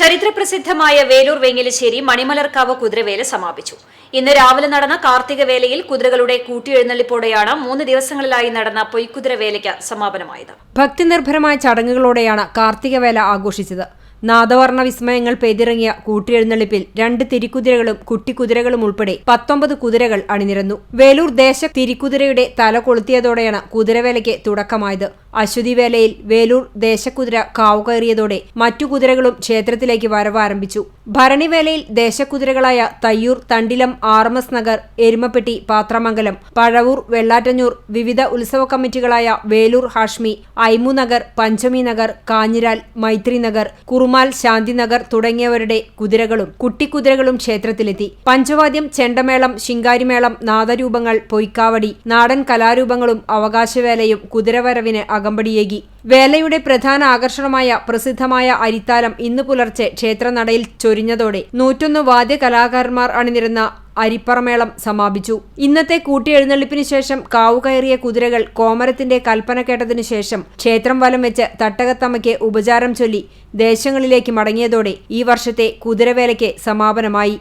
ചരിത്രപ്രസിദ്ധമായ വേലൂർ വെങ്ങലശ്ശേരി മണിമലർക്കാവ് കുതിരവേല സമാപിച്ചു. ഇന്ന് രാവിലെ നടന്ന കാർത്തിക വേലയിൽ കുതിരകളുടെ കൂട്ടിയെഴുന്നള്ളിപ്പോടെയാണ് മൂന്ന് ദിവസങ്ങളിലായി നടന്ന പൊയ്ക്കുതിരവേലയ്ക്ക് സമാപനമായത്. ഭക്തിനിർഭരമായ ചടങ്ങുകളോടെയാണ് കാർത്തികവേല ആഘോഷിച്ചത്. നാദവർണ വിസ്മയങ്ങൾ പെയ്തിറങ്ങിയ കൂട്ടിയെഴുന്നള്ളിപ്പിൽ രണ്ട് തിരിക്കുതിരകളും കുട്ടിക്കുതിരകളും ഉൾപ്പെടെ പത്തൊമ്പത് കുതിരകൾ അണിനിരന്നു. വേലൂർ ദേശ തിരിക്കുതിരയുടെ തല കൊളുത്തിയതോടെയാണ് കുതിരവേലയ്ക്ക് തുടക്കമായത്. അശ്വതി വേലയിൽ വേലൂർ ദേശക്കുതിര കാവുകയറിയതോടെ മറ്റു കുതിരകളും ക്ഷേത്രത്തിലേക്ക് വരവാരംഭിച്ചു. ഭരണിവേലയിൽ ദേശക്കുതിരകളായ Thayyur Thandilam R M S Nagar Erumapetty Pathramangalam Pazhavur Vellattanjur വിവിധ ഉത്സവ കമ്മിറ്റികളായ വേലൂർ ഹാഷ്മി ഐമു നഗർ പഞ്ചമി നഗർ കാഞ്ഞിരാൽ മൈത്രി നഗർ കുറുമാൽ ശാന്തിനഗർ തുടങ്ങിയവരുടെ കുതിരകളും കുട്ടിക്കുതിരകളും ക്ഷേത്രത്തിലെത്തി. പഞ്ചവാദ്യം ചെണ്ടമേളം ശിങ്കാരിമേളം നാദരൂപങ്ങൾ പൊയ്ക്കാവടി നാടൻ കലാരൂപങ്ങളും അവകാശവേലയും കുതിരവരവിന് അകമ്പടിയേകി. വേലയുടെ പ്രധാന ആകർഷണമായ പ്രസിദ്ധമായ അരിത്താലം ഇന്ന് പുലർച്ചെ ക്ഷേത്രനടയിൽ ചൊരിഞ്ഞതോടെ നൂറ്റൊന്ന് വാദ്യകലാകാരന്മാർ അണിനിരുന്ന അരിപ്പറമേളം സമാപിച്ചു. ഇന്നത്തെ കൂട്ടിയെഴുന്നള്ളിപ്പിന് ശേഷം കാവുകയറിയ കുതിരകൾ കോമരത്തിന്റെ കൽപ്പന കേട്ടതിനു ശേഷം ക്ഷേത്രം വലം വെച്ച് തട്ടകത്തമ്മയ്ക്ക് ഉപചാരം ചൊല്ലി ദേശങ്ങളിലേക്ക് മടങ്ങിയതോടെ ഈ വർഷത്തെ കുതിരവേലയ്ക്ക് സമാപനമായി.